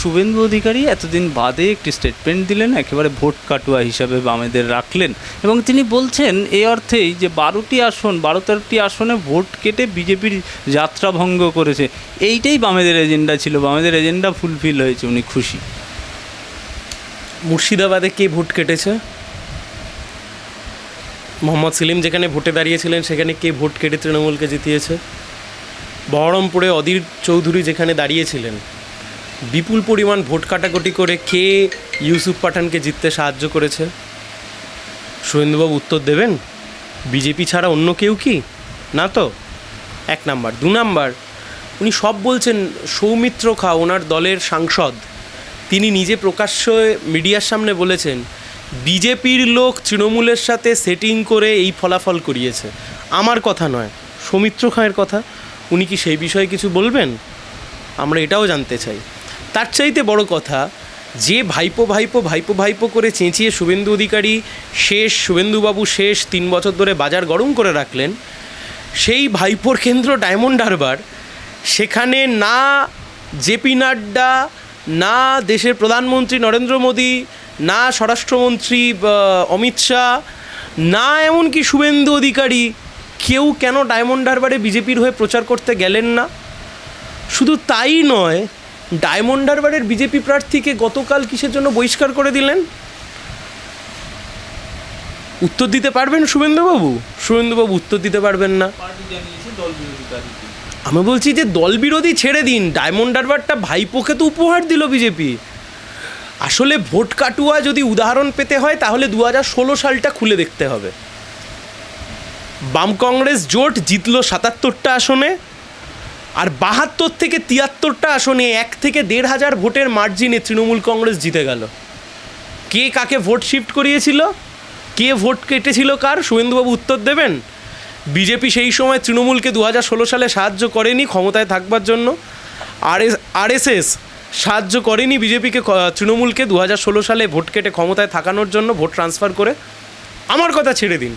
শুভেন্দু অধিকারী এতদিন বাদে একটি স্টেটমেন্ট দিলেন, একেবারে ভোট কাটুয়া হিসাবে বামেদের রাখলেন এবং তিনি বলছেন, এ অর্থেই যে বারোটি আসন বারো তেরোটি আসনে ভোট কেটে বিজেপির যাত্রা ভঙ্গ করেছে। এইটাই বামেদের এজেন্ডা ছিল, বামেদের এজেন্ডা ফুলফিল হয়েছে, উনি খুশি। মুর্শিদাবাদে কে ভোট কেটেছে? মোহাম্মদ সেলিম যেখানে ভোটে দাঁড়িয়েছিলেন, সেখানে কে ভোট কেটে তৃণমূলকে জিতিয়েছে? বহরমপুরে অধীর চৌধুরী যেখানে দাঁড়িয়েছিলেন বিপুল পরিমাণ ভোট কাটাকুটি করে কে ইউসুফ পাঠানকে জিততে সাহায্য করেছে? সুরেন্দ্রবাবু উত্তর দেবেন, বিজেপি ছাড়া অন্য কেউ কি? না তো? এক নাম্বার। দু নাম্বার, উনি সব বলছেন, সৌমিত্র খা ওনার দলের সাংসদ। তিনি নিজে প্রকাশ্য মিডিয়ার সামনে বলেছেন, বিজেপির লোক তৃণমূলের সাথে সেটিং করে এই ফলাফল করিয়েছে। আমার কথা নয়, সৌমিত্র খাঁয়ের কথা। উনি কি সেই বিষয়ে কিছু বলবেন? আমরা এটাও জানতে চাই। তার চাইতে বড় কথা, যে ভাইপো ভাইপো ভাইপো ভাইপো করে চেঁচিয়ে শুভেন্দু অধিকারী শেষ, শুভেন্দুবাবু শেষ তিন বছর ধরে বাজার গরম করে রাখলেন, সেই ভাইপোর কেন্দ্র ডায়মন্ড হারবার, সেখানে না জেপি নাড্ডা, না দেশের প্রধানমন্ত্রী নরেন্দ্র মোদী, না স্বরাষ্ট্রমন্ত্রী অমিত শাহ, না এমনকি শুভেন্দু অধিকারী, কেউ কেন ডায়মন্ড হারবারে বিজেপির হয়ে প্রচার করতে গেলেন না? শুধু তাই নয় ডায়মন্ড হারবারের বিজেপি প্রার্থীকে গতকাল কিসের জন্য বহিষ্কার করে দিলেন? উত্তর দিতে পারবেন শুভেন্দুবাবু? শুভেন্দুবাবু উত্তর দিতে পারবেন না। আমি বলছি যে দল বিরোধী ছেড়ে দিন ডায়মন্ড হারবারটা ভাইপোকে তো উপহার দিল বিজেপি। আসলে ভোট কাটুয়া যদি উদাহরণ পেতে হয় তাহলে দু হাজার ষোলো সালটা খুলে দেখতে হবে। বাম কংগ্রেস জোট জিতল সাতাত্তরটা আসনে আর বাহাত্তর থেকে তিয়াত্তরটা আসনে এক থেকে দেড় হাজার ভোটের মার্জিনে তৃণমূল কংগ্রেস জিতে গেল। কে কাকে ভোট শিফট করিয়েছিল? কে ভোট কেটেছিল কার? শুভেন্দুবাবু উত্তর দেবেন। বিজেপি সেই সময় তৃণমূলকে দু হাজার ষোলো সালে সাহায্য করেনি ক্ষমতায় থাকবার জন্য। আর এস আরএসএস সাহায্য করেনি বিজেপিকে তৃণমূলকে দু সালে ভোট কেটে ক্ষমতায় থাকানোর জন্য ভোট ট্রান্সফার করে। আমার কথা ছেড়ে দিন।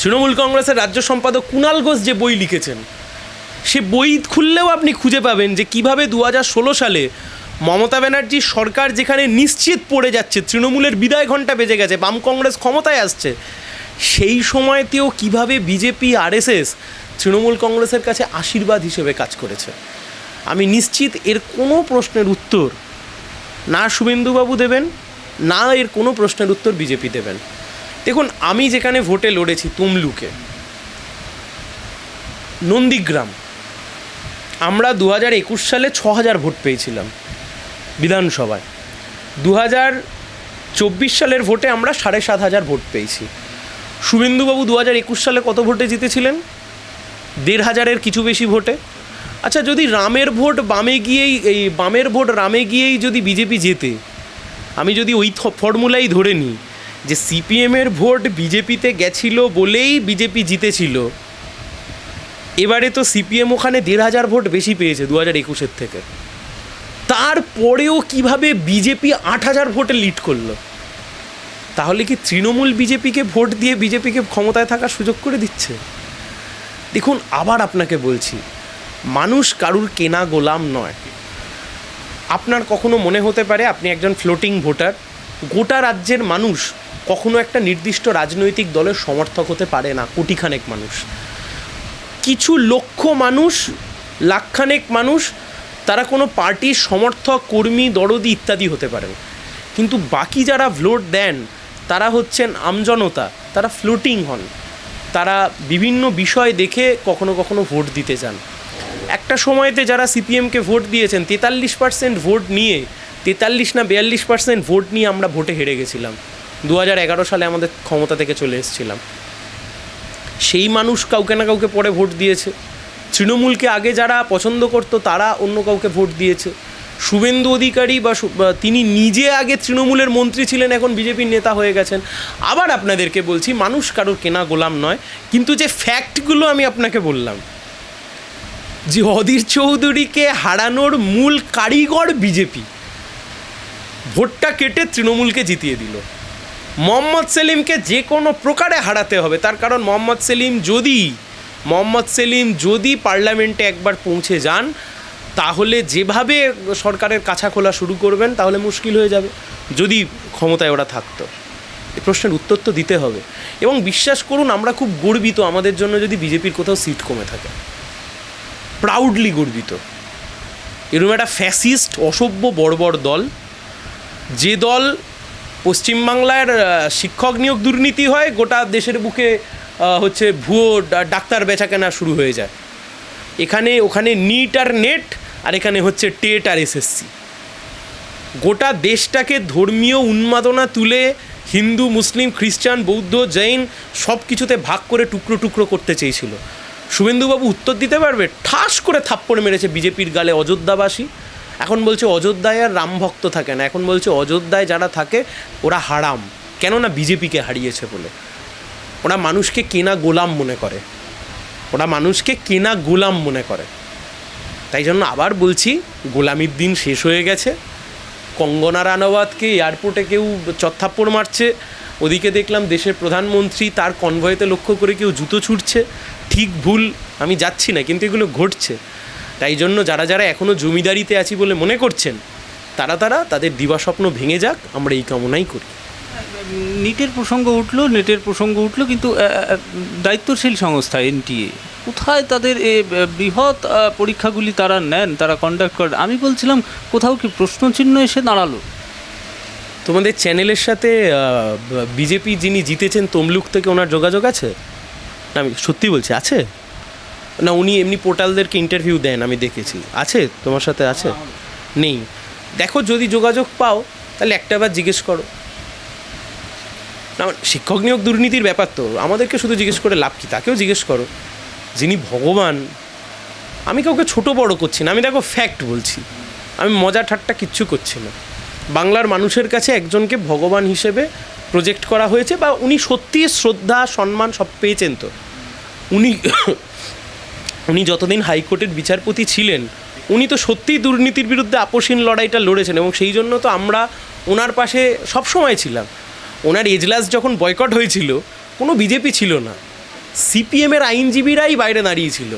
তৃণমূল কংগ্রেসের রাজ্য সম্পাদক কুণাল ঘোষ যে বই লিখেছেন সে বই খুললেও আপনি খুঁজে পাবেন যে কীভাবে দু হাজার ষোলো সালে মমতা ব্যানার্জির সরকার যেখানে নিশ্চিত পড়ে যাচ্ছে, তৃণমূলের বিদায় ঘণ্টা বেজে গেছে, বাম কংগ্রেস ক্ষমতায় আসছে, সেই সময়তেও কীভাবে বিজেপি, আরএসএস তৃণমূল কংগ্রেসের কাছে আশীর্বাদ হিসেবে কাজ করেছে? আমি নিশ্চিত এর কোনো প্রশ্নের উত্তর না শুভেন্দুবাবু দেবেন, না এর কোনো প্রশ্নের উত্তর বিজেপি দেবেন। দেখুন, আমি যেখানে ভোটে লড়েছি, তুমলুকে, নন্দীগ্রাম আমরা দু হাজার একুশ সালে ছ হাজার ভোট পেয়েছিলাম বিধানসভায়। দু হাজার চব্বিশ সালের ভোটে আমরা সাড়ে সাত হাজার ভোট পেয়েছি। শুভেন্দুবাবু দু হাজার একুশ সালে কত ভোটে জিতেছিলেন? দেড় হাজারের কিছু বেশি ভোটে। আচ্ছা যদি রামের ভোট বামে গিয়েই, এই বামের ভোট রামে গিয়েই যদি বিজেপি জেতে, আমি যদি ওই ফর্মুলাই ধরে নিই যে সিপিএমের ভোট বিজেপিতে গেছিল বলেই বিজেপি জিতেছিল এবারে তো সিপিএম ওখানে দেড় হাজার ভোট বেশি পেয়েছে দু হাজার একুশের থেকে। তারপরেও কীভাবে বিজেপি আট হাজার ভোটে লিড করল? তাহলে কি তৃণমূল বিজেপিকে ভোট দিয়ে বিজেপিকে ক্ষমতায় থাকার সুযোগ করে দিচ্ছে? দেখুন, আবার আপনাকে বলছি, মানুষ কারুর কেনা গোলাম নয়। আপনার কখনো মনে হতে পারে আপনি একজন ফ্লোটিং ভোটার, গোটা রাজ্যের মানুষ কখনো একটা নির্দিষ্ট রাজনৈতিক দলের সমর্থক হতে পারে না, কোটিখানেক মানুষ। কিছু লক্ষ মানুষ, লাখখানেক মানুষ, তারা কোনো পার্টির সমর্থক, কর্মী, দরদি ইত্যাদি হতে পারেন। কিন্তু বাকি যারা ভোট দেন, তারা হচ্ছেন আমজনতা, তারা ফ্লোটিং হন। তারা বিভিন্ন বিষয় দেখে কখনো কখনো ভোট দিতে যান। একটা সময়তে যারা সিপিএমকে ভোট দিয়েছেন, তেতাল্লিশ পার্সেন্ট ভোট নিয়ে, তেতাল্লিশ না বিয়াল্লিশ পার্সেন্ট ভোট নিয়ে আমরা ভোটে হেরে গেছিলাম। দু হাজার এগারো সালে আমাদের ক্ষমতা থেকে চলে এসেছিলাম। সেই মানুষ কাউকে না কাউকে পরে ভোট দিয়েছে। তৃণমূলকে আগে যারা পছন্দ করতো, তারা অন্য কাউকে ভোট দিয়েছে। শুভেন্দু অধিকারী বা তিনি নিজে আগে তৃণমূলের মন্ত্রী ছিলেন, এখন বিজেপির নেতা হয়ে গেছেন। আবার আপনাদেরকে বলছি, মানুষ কারোর কেনা গোলাম নয়, কিন্তু যে ফ্যাক্টগুলো আমি আপনাকে বললাম, যে অধীর চৌধুরীকে হারানোর মূল কারিগর বিজেপি, ভোটটা কেটে তৃণমূলকে জিতিয়ে দিল। মোহাম্মদ সেলিমকে যে কোনো প্রকারে হারাতে হবে। তার কারণ মোহাম্মদ সেলিম যদি, মোহাম্মদ সেলিম যদি পার্লামেন্টে একবার পৌঁছে যান, তাহলে যেভাবে সরকারের কাছা খোলা শুরু করবেন, তাহলে মুশকিল হয়ে যাবে। যদি ক্ষমতায় ওরা থাকতো। এই প্রশ্নের উত্তর তো দিতে হবে। এবং বিশ্বাস করুন, আমরা খুব গর্বিত, আমাদের জন্য যদি বিজেপির কোথাও সিট কমে থাকে। প্রাউডলি গর্বিত। এরকম একটা ফ্যাসিস্ট অসভ্য বড় দল। যে দল পশ্চিমবাংলার শিক্ষক নিয়োগ দুর্নীতি হয়, গোটা দেশের বুকে হচ্ছে ভুয়ো ডাক্তার বেচাকেনা শুরু হয়ে যায়। এখানে, ওখানে নিট আর নেট, আর এখানে হচ্ছে টেট আর এসএসসি গোটা দেশটাকে ধর্মীয় উন্মাদনা তুলে হিন্দু, মুসলিম, খ্রিস্টান, বৌদ্ধ, জৈন সব কিছুতে ভাগ করে টুকরো টুকরো করতে চেয়েছিল। শুভেন্দুবাবু উত্তর দিতে পারবে? ঠাস করে থাপ্পড় মেরেছে বিজেপির গালে অযোধ্যাবাসী। এখন বলছে অযোধ্যায় আর রাম ভক্ত থাকে না। এখন বলছে অযোধ্যায় যারা থাকে, ওরা হারাম। কেননা বিজেপিকে হারিয়েছে বলে। ওরা মানুষকে কেনা গোলাম মনে করে। ওরা মানুষকে কেনা গোলাম মনে করে। তাই জন্য আবার বলছি, গোলামির দিন শেষ হয়ে গেছে। কঙ্গনা রানাওয়াতকে এয়ারপোর্টে কেউ চত্থাপ্পড় মারছে। ওদিকে দেখলাম দেশের প্রধানমন্ত্রী তার কনভয়েতে লক্ষ্য করে কেউ জুতো ছুটছে। ঠিক ভুল, আমি যাচ্ছি না, কিন্তু এগুলো ঘটছে। তাই জন্য যারা যারা এখনও জমিদারিতে আছি বলে মনে করছেন তারা তারা তাদের দিবাস্বপ্ন ভেঙে যাক আমরা এই কামনাই করি। নিটের প্রসঙ্গ উঠল নেটের প্রসঙ্গ উঠল কিন্তু দায়িত্বশীল সংস্থা এনটিএ। কোথায় তাদের এ বৃহৎ পরীক্ষাগুলি তারা নেন তারা কন্ডাক্ট করেন? আমি বলছিলাম কোথাও কি প্রশ্নচিহ্ন এসে দাঁড়াল? তোমাদের চ্যানেলের সাথে বিজেপি যিনি জিতেছেন তমলুক থেকে ওনার যোগাযোগ আছে? আমি সত্যি বলছি আছে? না, উনি এমনি পোর্টালদেরকে ইন্টারভিউ দেন, আমি দেখেছি। আছে? তোমার সাথে আছে? নেই। দেখো যদি যোগাযোগ পাও, তাহলে একটা বার জিজ্ঞেস করো। না শিক্ষক নিয়োগ দুর্নীতির ব্যাপার তো। আমাদেরকে শুধু জিজ্ঞেস করে লাভ কি? তাকেও জিজ্ঞেস করো। যিনি ভগবান, আমি কাউকে ছোট বড় করছি না। আমি দেখো ফ্যাক্ট বলছি। আমি মজা ঠাট্টা কিচ্ছু করছি না। বাংলার মানুষের কাছে একজনকে ভগবান হিসেবে প্রজেক্ট করা হয়েছে বা উনি সত্যি শ্রদ্ধা, সম্মান সব পেয়েছেন তো। উনি উনি যতদিন হাইকোর্টের বিচারপতি ছিলেন, উনি তো সত্যিই দুর্নীতির বিরুদ্ধে আপোষহীন লড়াইটা লড়েছেন এবং সেই জন্য তো আমরা ওনার পাশে সবসময় ছিলাম। ওনার এজলাস যখন বয়কট হয়েছিল, কোনো বিজেপি ছিল না। সিপিএমের আইনজীবীরাই বাইরে দাঁড়িয়েছিল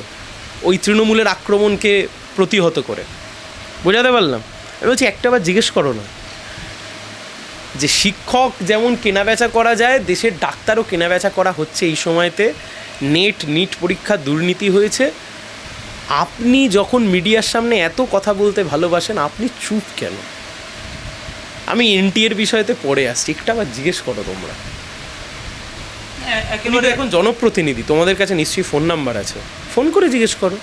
ওই তৃণমূলের আক্রমণকে প্রতিহত করে। বোঝাতে পারলাম? আমি বলছি একটাবার জিজ্ঞেস করো না। যে শিক্ষক যেমন কেনাবেচা করা যায়, দেশের ডাক্তারও কেনাবেচা করা হচ্ছে এই সময়তে। নেট নিট পরীক্ষা দুর্নীতি হয়েছে। আপনি যখন মিডিয়ার সামনে এত কথা বলতে ভালোবাসেন আপনি চুপ কেন? আমি এনটিএর বিষয়তে পড়ে আসছি একটা আবার জিজ্ঞেস করো তোমরা। এখন জনপ্রতিনিধি তোমাদের কাছে নিশ্চয়ই ফোন নাম্বার আছে। ফোন করে জিজ্ঞেস করো।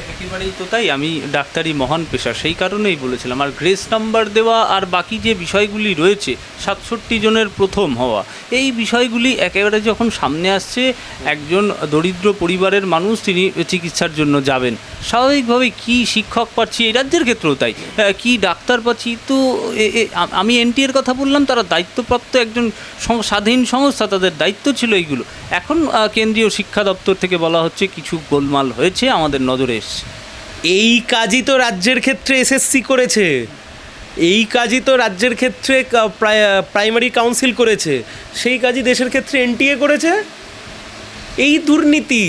একেবারেই তো তাই, আমি ডাক্তারি মহান পেশা সেই কারণেই বলেছিলাম, আর গ্রেস নাম্বার দেওয়া আর বাকি যে বিষয়গুলি রয়েছে, সাতষট্টি জনের প্রথম হওয়া, এই বিষয়গুলি একেবারে যখন সামনে আসছে, একজন দরিদ্র পরিবারের মানুষ, তিনি চিকিৎসার জন্য যাবেন। স্বাভাবিকভাবে কি শিক্ষক পাচ্ছি এই রাজ্যের ক্ষেত্রেও তাই। কি ডাক্তার পাচ্ছি? তো আমি এনটি এর কথা বললাম, তারা দায়িত্বপ্রাপ্ত একজন স্বাধীন সংস্থা, তাদের দায়িত্ব ছিল এইগুলো। এখন কেন্দ্রীয় শিক্ষা দপ্তর থেকে বলা হচ্ছে কিছু গোলমাল হয়েছে, আমাদের নজরে এসছে। এই কাজই তো রাজ্যের ক্ষেত্রে এসএসসি করেছে। এই কাজই তো রাজ্যের ক্ষেত্রে প্রাইমারি কাউন্সিল করেছে। সেই কাজই দেশের ক্ষেত্রে এনটিএ করেছে? এই দুর্নীতি।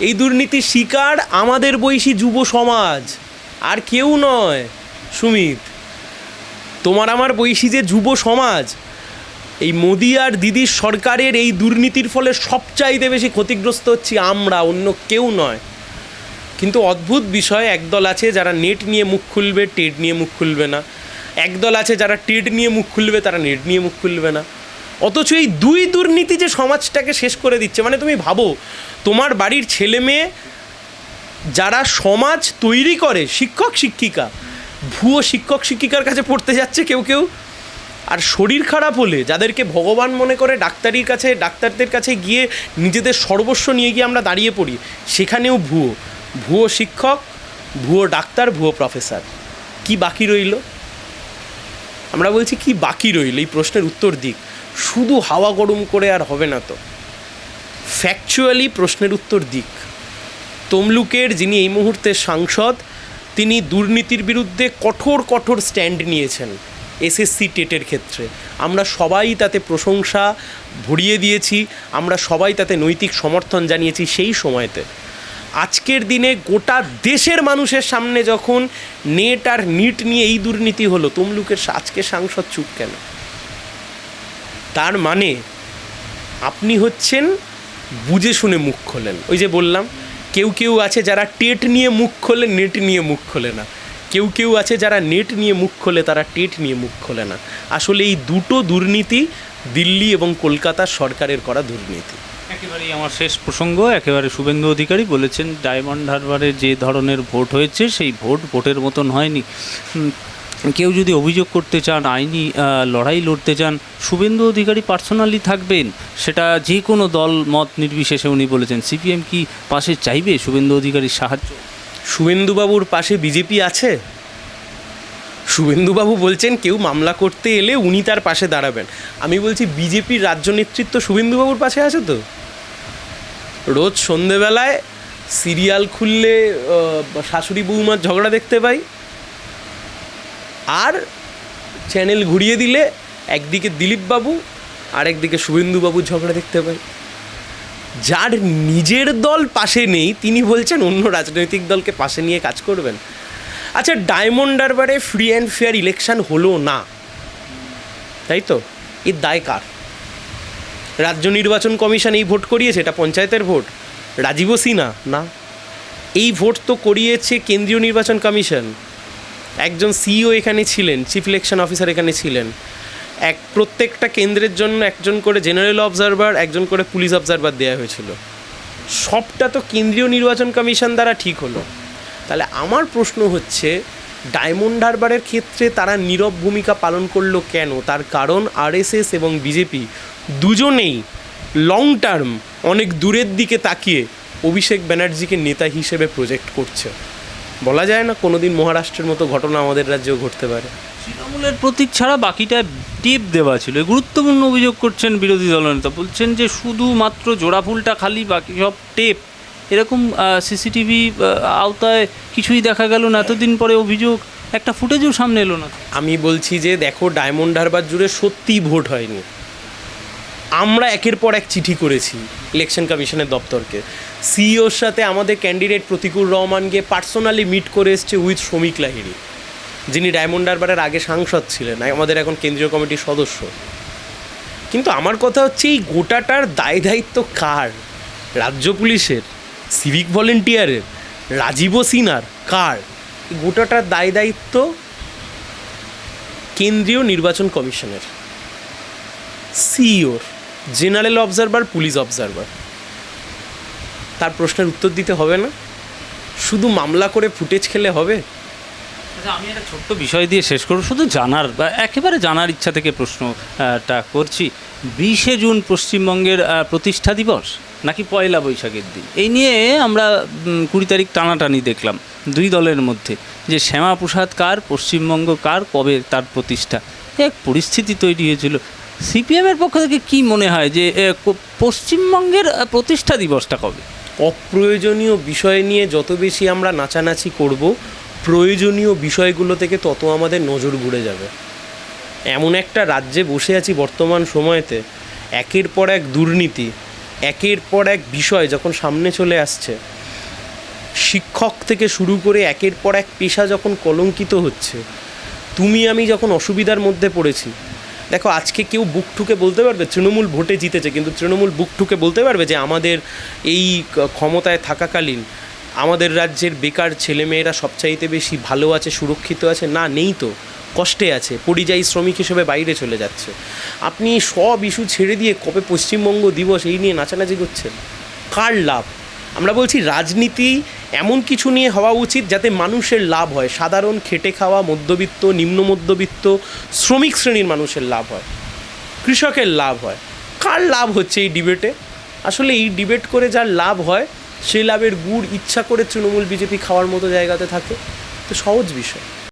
এই দুর্নীতির শিকার আমাদের বয়সী যুব সমাজ। আর কেউ নয়, সুমিত। তোমার আমার বয়সী যে যুব সমাজ, এই মোদি আর দিদির সরকারের এই দুর্নীতির ফলে সবচাইতে বেশি ক্ষতিগ্রস্ত হচ্ছি আমরা, অন্য কেউ নয়। কিন্তু অদ্ভুত বিষয়, একদল আছে যারা নেট নিয়ে মুখ খুলবে টেড নিয়ে মুখ খুলবে না। একদল আছে যারা টেড নিয়ে মুখ খুলবে, তারা নেট নিয়ে মুখ খুলবে না। অথচ এই দুই দুর্নীতি যে সমাজটাকে শেষ করে দিচ্ছে মানে তুমি ভাবো, তোমার বাড়ির ছেলে মেয়ে যারা সমাজ তৈরি করে, শিক্ষক, শিক্ষিকা, ভুয়ো শিক্ষক, শিক্ষিকার কাছে পড়তে যাচ্ছে কেউ কেউ, আর শরীর খারাপ হলে, যাদেরকে ভগবান মনে করে ডাক্তারির কাছে, ডাক্তারদের কাছে গিয়ে নিজেদের সর্বস্ব নিয়ে গিয়ে আমরা দাঁড়িয়ে পড়ি, সেখানেও ভুয়ো। ভুয়ো শিক্ষক, ভুয়ো ডাক্তার, ভুয়ো প্রফেসর। কি বাকি রইল? আমরা বলছি কি বাকি রইল? এই প্রশ্নের উত্তর দিক। শুধু হাওয়া গরম করে আর হবে না তো। ফ্যাকচুয়ালি প্রশ্নের উত্তর দিক। তমলুকের যিনি এই মুহূর্তে সাংসদ, তিনি দুর্নীতির বিরুদ্ধে কঠোর কঠোর স্ট্যান্ড নিয়েছেন এসএসসি টেটের ক্ষেত্রে। আমরা সবাই তাতে প্রশংসা ভরিয়ে দিয়েছি, আমরা সবাই তাতে নৈতিক সমর্থন জানিয়েছি সেই সময়তে। আজকের দিনে গোটা দেশের মানুষের সামনে যখন নেট আর নিট নিয়ে এই দুর্নীতি হলো, তমলুকের আজকে সাংসদ চুপ কেন? তার মানে আপনি হচ্ছেন বুঝে শুনে মুখ খোলেন। ওই যে বললাম, কেউ কেউ আছে যারা টেট নিয়ে মুখ খোলে, নেট নিয়ে মুখ খোলে না। কেউ কেউ আছে যারা নেট নিয়ে মুখ খোলে, তারা টেট নিয়ে মুখ খোলে না। আসলে এই দুটো দুর্নীতি দিল্লি এবং কলকাতা সরকারের করা দুর্নীতি। একেবারেই আমার শেষ প্রসঙ্গ। একেবারে শুভেন্দু অধিকারী বলেছেন, ডায়মন্ড হারবারে যে ধরনের ভোট হয়েছে, সেই ভোট ভোটের মতন হয়নি। কেউ যদি অভিযোগ করতে চান, আইনি লড়াই লড়তে চান, শুভেন্দু অধিকারী পার্সোনালি থাকবেন, সেটা যে কোনো দল, মত নির্বিশেষে উনি বলেছেন। সিপিএম কি পাশে চাইবে শুভেন্দু অধিকারীর সাহায্য? শুভেন্দুবাবুর পাশে বিজেপি আছে। শুভেন্দুবাবু বলছেন কেউ মামলা করতে এলে উনি তার পাশে দাঁড়াবেন। আমি বলছি বিজেপির রাজ্য নেতৃত্ব শুভেন্দুবাবুর পাশে আছে তো? রোজ সন্ধেবেলায় সিরিয়াল খুললে শাশুড়ি বৌমার ঝগড়া দেখতে পাই। আর চ্যানেল ঘুরিয়ে দিলে একদিকে দিলীপবাবু আর একদিকে শুভেন্দুবাবুর ঝগড়া দেখতে পাই যার নিজের দল পাশে নেই, তিনি বলছেন অন্য রাজনৈতিক দলকে পাশে নিয়ে কাজ করবেন। আচ্ছা ডায়মন্ড হারবারে ফ্রি অ্যান্ড ফেয়ার ইলেকশন হলো না। তাই তো? এর দায় কার? রাজ্য নির্বাচন কমিশন এই ভোট করিয়েছে, এটা পঞ্চায়েতের ভোট। রাজীব সিনহা, না? এই ভোট তো করিয়েছে কেন্দ্রীয় নির্বাচন কমিশন। একজন সিইও এখানে ছিলেন চিফ ইলেকশন অফিসার এখানে ছিলেন। এক, প্রত্যেকটা কেন্দ্রের জন্য একজন করে জেনারেল অবজারভার একজন করে পুলিশ অবজারভার দেওয়া হয়েছিল। সবটা তো কেন্দ্রীয় নির্বাচন কমিশন দ্বারা ঠিক হলো। তাহলে আমার প্রশ্ন হচ্ছে ডায়মন্ড হারবারের ক্ষেত্রে তারা নীরব ভূমিকা পালন করল কেন? তার কারণ আরএসএস এবং বিজেপি দুজনেই লং টার্ম অনেক দূরের দিকে তাকিয়ে অভিষেক ব্যানার্জিকে নেতা হিসেবে প্রজেক্ট করছে। বলা যায় না কোনোদিন মহারাষ্ট্রের মতো ঘটনা আমাদের রাজ্যেও ঘটতে পারে। তৃণমূলের প্রতীক ছাড়া বাকিটা টিপ দেওয়া ছিল। গুরুত্বপূর্ণ অভিযোগ করছেন বিরোধী দলনেতা বলছেন যে শুধুমাত্র জোড়া ফুলটা খালি বাকি সব টেপ। এরকম সিসিটিভি আওতায় কিছুই দেখা গেল না। এতদিন পরে অভিযোগ একটা ফুটেজও সামনে এলো না। আমি বলছি যে দেখো ডায়মন্ড হারবার জুড়ে সত্যিই ভোট হয়নি। আমরা একের পর এক চিঠি করেছি ইলেকশন কমিশনের দপ্তরকে। সিইওর সাথে আমাদের ক্যান্ডিডেট প্রতিকুল রহমানকে পার্সোনালি মিট করে এসছে উইথ শ্রমিক লাহিড়ি, যিনি ডায়মন্ড হারবারের আগে সাংসদ ছিলেন আমাদের এখন কেন্দ্রীয় কমিটির সদস্য। কিন্তু আমার কথা হচ্ছে, এই গোটাটার দায় দায়িত্ব কার? রাজ্য পুলিশের, সিভিক ভলেন্টিয়ারের রাজীব সিনার কার? গোটাটার দায় দায়িত্ব কেন্দ্রীয় নির্বাচন কমিশনের, সিইওর, জেনারেল অবজারভার, পুলিশ অবজারভার। তার প্রশ্নের উত্তর দিতে হবে না। শুধু মামলা করে ফুটেজ খেলে হবে? আচ্ছা আমি একটা ছোট্ট বিষয় দিয়ে শেষ করব। শুধু জানার, বা একেবারে জানার ইচ্ছা থেকে প্রশ্নটা করছি। বিশে জুন পশ্চিমবঙ্গের প্রতিষ্ঠা দিবস? নাকি পয়লা বৈশাখের দিন? এই নিয়ে আমরা কুড়ি তারিখ টানাটানি দেখলাম দুই দলের মধ্যে। যে শ্যামাপ্রসাদ কার, পশ্চিমবঙ্গ কার, কবে তার প্রতিষ্ঠা? এক পরিস্থিতি তৈরি হয়েছিল। সিপিএমের পক্ষ থেকে কি মনে হয় যে পশ্চিমবঙ্গের প্রতিষ্ঠা দিবসটা কবে? অপ্রয়োজনীয় বিষয় নিয়ে যত বেশি আমরা নাচানাচি করব, প্রয়োজনীয় বিষয়গুলো থেকে তত আমাদের নজর ঘুরে যাবে। এমন একটা রাজ্যে বসে আছি বর্তমান সময়তে, একের পর এক দুর্নীতি, একের পর এক বিষয় যখন সামনে চলে আসছে, শিক্ষক থেকে শুরু করে একের পর এক পেশা যখন কলঙ্কিত হচ্ছে, তুমি আমি যখন অসুবিধার মধ্যে পড়েছি দেখো, আজকে কেউ বুক ঠুকে বলতে পারবে, তৃণমূল ভোটে জিতেছে, কিন্তু তৃণমূল বুক ঠুকে বলতে পারবে যে আমাদের এই ক্ষমতায় থাকাকালীন আমাদের রাজ্যের বেকার ছেলেমেয়েরা সবচাইতে বেশি ভালো আছে, সুরক্ষিত আছে? না, নেই তো। কষ্টে আছে, পরিযায়ী শ্রমিক হিসেবে বাইরে চলে যাচ্ছে। আপনি সব ইস্যু ছেড়ে দিয়ে কবে পশ্চিমবঙ্গ দিবস এই নিয়ে নাচানাচি করছেন? কার লাভ? আমরা বলছি রাজনীতি এমন কিছু নিয়ে হওয়া উচিত যাতে মানুষের লাভ হয়। সাধারণ খেটে খাওয়া মধ্যবিত্ত, নিম্ন মধ্যবিত্ত, শ্রমিক শ্রেণির মানুষের লাভ হয়। কৃষকের লাভ হয়। কার লাভ হচ্ছে এই ডিবেটে? আসলে এই ডিবেট করে যার লাভ হয়, সেই লাভের গুড় ইচ্ছা করে তৃণমূল বিজেপি খাওয়ার মতো জায়গাতে থাকে। তো সহজ বিষয়।